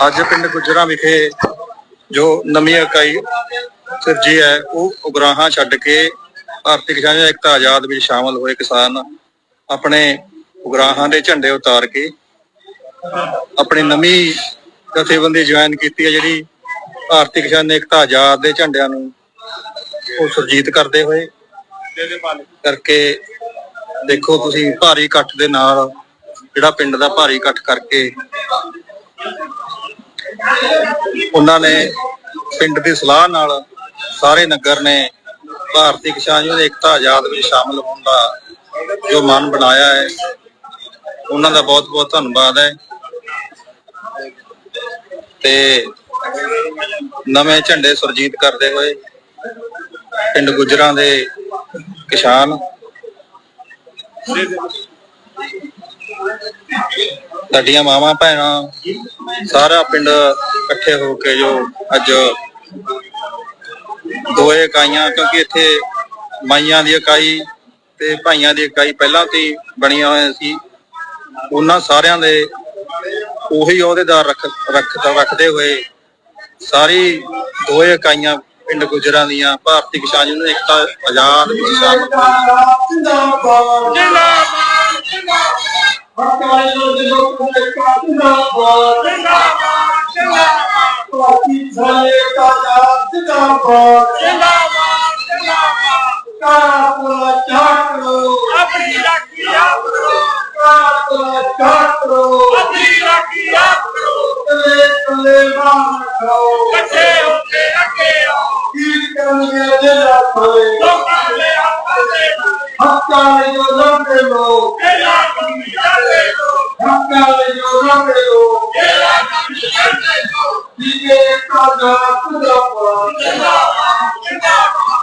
ਅੱਜ ਪਿੰਡ ਗੁਜਰਾ ਵਿਖੇ ਜੋ ਨਵੀਂ ਇਕਾਈ ਸਿਰਜੀ ਹੈ, ਉਹ ਉਗਰਾਹਾਂ ਛੱਡ ਕੇ ਭਾਰਤੀ ਕਿਸਾਨ ਏਕਤਾ ਆਜ਼ਾਦ ਵਿੱਚ ਸ਼ਾਮਲ ਹੋਏ ਕਿਸਾਨ ਆਪਣੇ ਉਗਰਾਹਾਂ ਦੇ ਝੰਡੇ ਉਤਾਰ ਕੇ ਆਪਣੀ ਨਵੀਂ ਜਥੇਬੰਦੀ ਜੁਆਇਨ ਕੀਤੀ ਹੈ, ਜਿਹੜੀ ਭਾਰਤੀ ਕਿਸਾਨ ਏਕਤਾ ਆਜ਼ਾਦ ਦੇ ਝੰਡਿਆਂ ਨੂੰ ਉਹ ਸੁਰਜੀਤ ਕਰਦੇ ਹੋਏ ਕਰਕੇ ਦੇਖੋ ਤੁਸੀਂ ਭਾਰੀ ਇਕੱਠ ਦੇ ਨਾਲ ਜਿਹੜਾ ਪਿੰਡ ਦਾ ਭਾਰੀ ਇਕੱਠ ਕਰਕੇ ਉਹਨਾਂ ਨੇ ਪਿੰਡ ਦੀ ਸਲਾਹ ਨਾਲ ਸਾਰੇ ਨਗਰ ਨੇ ਭਾਰਤੀ ਕਿਸਾਨ ਯੂਨੀਅਨ ਏਕਤਾ ਆਜ਼ਾਦ ਵਿੱਚ ਸ਼ਾਮਲ ਹੋਣ ਦਾ ਜੋ ਮਨ ਬਣਾਇਆ ਹੈ, ਉਹਨਾਂ ਦਾ ਬਹੁਤ ਬਹੁਤ ਧੰਨਵਾਦ ਹੈ। ਤੇ ਨਵੇਂ ਝੰਡੇ ਸੁਰਜੀਤ ਕਰਦੇ ਹੋਏ ਪਿੰਡ ਗੁਜਰਾਂ ਦੇ ਕਿਸਾਨ ਸਾਡੀਆਂ ਮਾਵਾਂ, ਭੈਣਾਂ, ਸਾਰਾ ਪਿੰਡ ਇਕੱਠੇ ਹੋ ਕੇ ਜੋ ਅੱਜ ਦੋਏ ਇਕਾਈਆਂ, ਕਿਉਂਕਿ ਇੱਥੇ ਮਾਈਆਂ ਦੀ ਇਕਾਈ ਤੇ ਭਾਈਆਂ ਦੀ ਇਕਾਈ ਪਹਿਲਾਂ ਤੋਂ ਹੀ ਬਣੀਆਂ ਹੋਈਆਂ ਸੀ, ਉਹਨਾਂ ਸਾਰਿਆਂ ਦੇ ਉਹੀ ਅਹੁਦੇਦਾਰ ਰੱਖ ਰੱਖ, ਰੱਖਦੇ ਹੋਏ ਸਾਰੀ ਦੋਏ ਇਕਾਈਆਂ ਪਿੰਡ ਗੁਜਰਾਂ ਦੀਆਂ, ਭਾਰਤੀ ਕਿਸਾਨ ਯੂਨੀਅਨ, ਏਕਤਾ, ਆਜ਼ਾਦ ਵਿੱਚ ਦੇ ਲੋਕ ਏਕਤਾ ਜਿੰਦਾਬਾਦ ਜਿੰਦਾਬਾਦ ਜਿੰਦਾਬਾਦ ਭਾਰਤੀ ਸਾਰੇ ਕਾਜਾ 락가요 락가요 이게 사자 쓰다봐 쓰다봐 쓰다봐